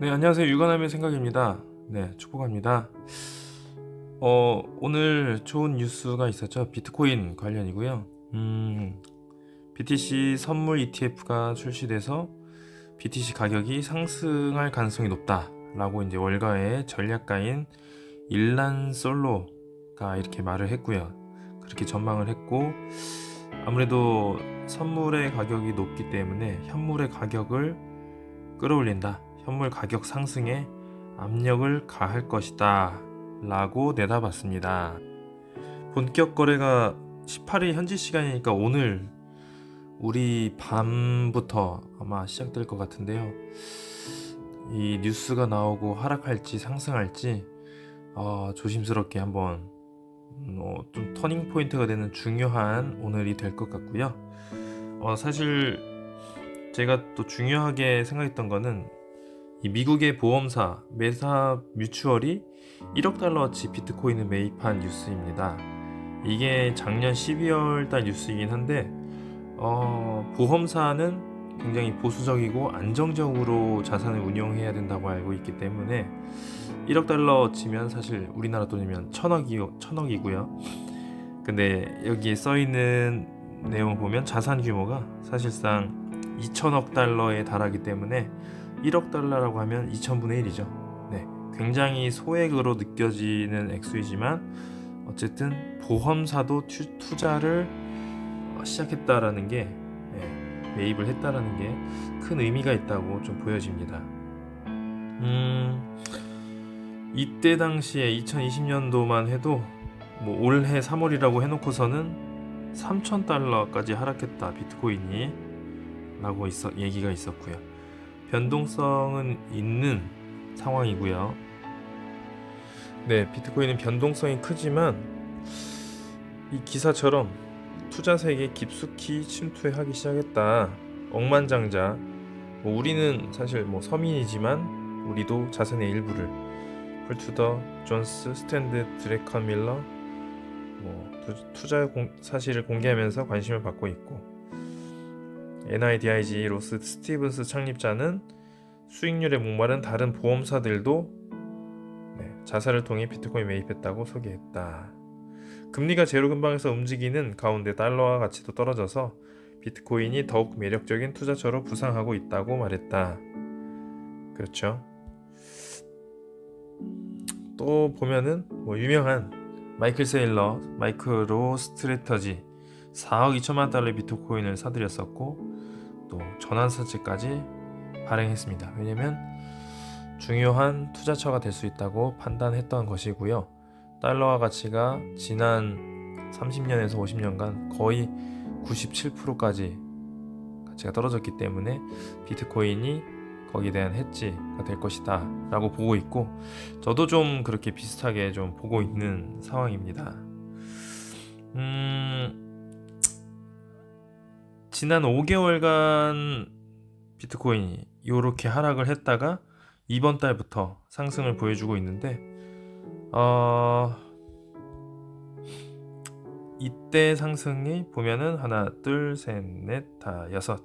네, 안녕하세요. 유관함의 생각입니다. 네, 축복합니다. 어, 오늘 좋은 뉴스가 있었죠. 비트코인 관련이고요. 음, BTC 선물 ETF가 출시돼서 BTC 가격이 상승할 가능성이 높다라고 이제 월가의 전략가인 일란 솔로가 이렇게 말을 했고요. 그렇게 전망을 했고 아무래도 선물의 가격이 높기 때문에 현물의 가격을 끌어올린다. 현물 가격 상승에 압력을 가할 것이다. 라고 내다봤습니다. 본격 거래가 18일 현지 시간이니까 오늘 우리 밤부터 아마 시작될 것 같은데요. 이 뉴스가 나오고 하락할지 상승할지 어, 조심스럽게 한번 음, 어, 좀 터닝 포인트가 되는 중요한 오늘이 될 것 같고요. 어, 사실 제가 또 중요하게 생각했던 거는 이 미국의 보험사 메사 뮤추얼이 1억 달러어치 비트코인을 매입한 뉴스입니다. 이게 작년 12월 달 뉴스이긴 한데 어, 보험사는 굉장히 보수적이고 안정적으로 자산을 운용해야 된다고 알고 있기 때문에 1억 달러치면 사실 우리나라 돈이면 천억이 천억이고요. 근데 여기에 써 있는 내용 보면 자산 규모가 사실상 2천억 달러에 달하기 때문에 1억 달러라고 하면 2천분의 1이죠. 네, 굉장히 소액으로 느껴지는 액수이지만 어쨌든 보험사도 투, 투자를 어, 시작했다라는 게 네, 매입을 했다라는 게 큰 의미가 있다고 좀 보여집니다. 음, 이때 당시에 2020년도만 해도 뭐 올해 3월이라고 해놓고서는 3천 달러까지 하락했다 비트코인이 라고 있어 얘기가 있었고요. 변동성은 있는 상황이고요. 네, 비트코인은 변동성이 크지만 이 기사처럼 투자 세계에 깊숙이 침투하기 시작했다. 억만장자. 뭐 우리는 사실 뭐 서민이지만 우리도 자산의 일부를 폴투더, 존스, 스탠드, 드레컨 밀러 뭐 투- 투자 공, 사실을 공개하면서 관심을 받고 있고 NIDIG 로스 스티븐스 창립자는 수익률에 목마른 다른 보험사들도 네, 자사를 통해 비트코인 매입했다고 소개했다. 금리가 제로 근방에서 움직이는 가운데 달러와 가치도 떨어져서 비트코인이 더욱 매력적인 투자처로 부상하고 있다고 말했다. 그렇죠. 또 보면은 뭐 유명한 마이클 세일러, 마이크로 스트레터지 4억 2천만 달러의 비트코인을 사들였었고 또 전환사채까지 발행했습니다. 왜냐면 중요한 투자처가 될 수 있다고 판단했던 것이고요. 달러화 가치가 지난 30년에서 50년간 거의 97%까지 가치가 떨어졌기 때문에 비트코인이 거기에 대한 해지가 될 것이다 라고 보고 있고 저도 좀 그렇게 비슷하게 좀 보고 있는 상황입니다. 음, 지난 5개월간 비트코인이 이렇게 하락을 했다가 이번 달부터 상승을 보여주고 있는데 어, 이때 상승이 보면은 하나 둘셋넷다 여섯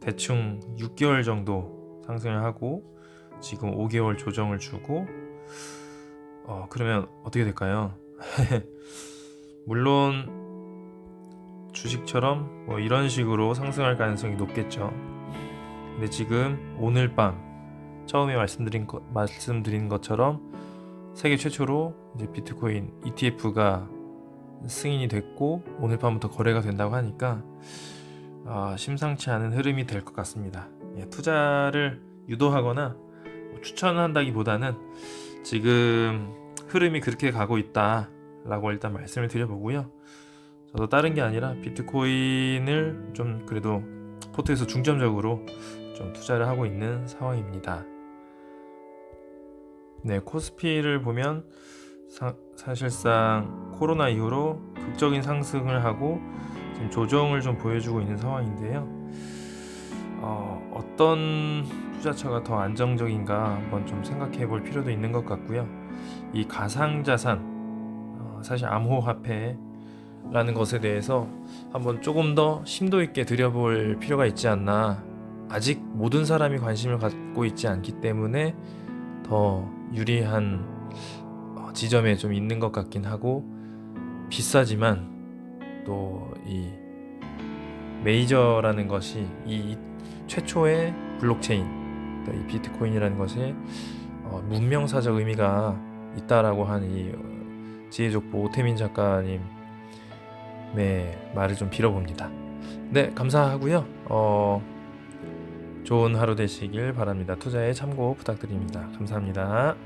대충 6개월 정도 상승을 하고 지금 5개월 조정을 주고 어 그러면 어떻게 될까요? 물론 주식처럼 뭐 이런 식으로 상승할 가능성이 높겠죠. 근데 지금 오늘 밤 처음에 말씀드린 것 말씀드린 것처럼 세계 최초로 이제 비트코인 ETF가 승인이 됐고 오늘 밤부터 거래가 된다고 하니까 아, 심상치 않은 흐름이 될 것 같습니다. 예, 투자를 유도하거나 뭐 추천한다기보다는 지금 흐름이 그렇게 가고 있다라고 일단 말씀을 드려보고요. 저도 다른 게 아니라 비트코인을 좀 그래도 포트에서 중점적으로 좀 투자를 하고 있는 상황입니다. 네, 코스피를 보면 사, 사실상 코로나 이후로 극적인 상승을 하고 지금 조정을 좀 보여주고 있는 상황인데요. 어, 어떤 투자처가 더 안정적인가 한번 좀 생각해 볼 필요도 있는 것 같고요. 이 가상자산, 어, 사실 암호화폐 라는 것에 대해서 한번 조금 더 심도 있게 들여볼 필요가 있지 않나. 아직 모든 사람이 관심을 갖고 있지 않기 때문에 더 유리한 어, 지점에 좀 있는 것 같긴 하고 비싸지만 또 이 메이저라는 것이 이 최초의 블록체인 이 비트코인이라는 것이 어, 문명사적 의미가 있다라고 한 이 지혜족보 오태민 작가님 의 말을 좀 빌어봅니다. 네, 감사하고요. 어, 좋은 하루 되시길 바랍니다. 투자에 참고 부탁드립니다. 감사합니다.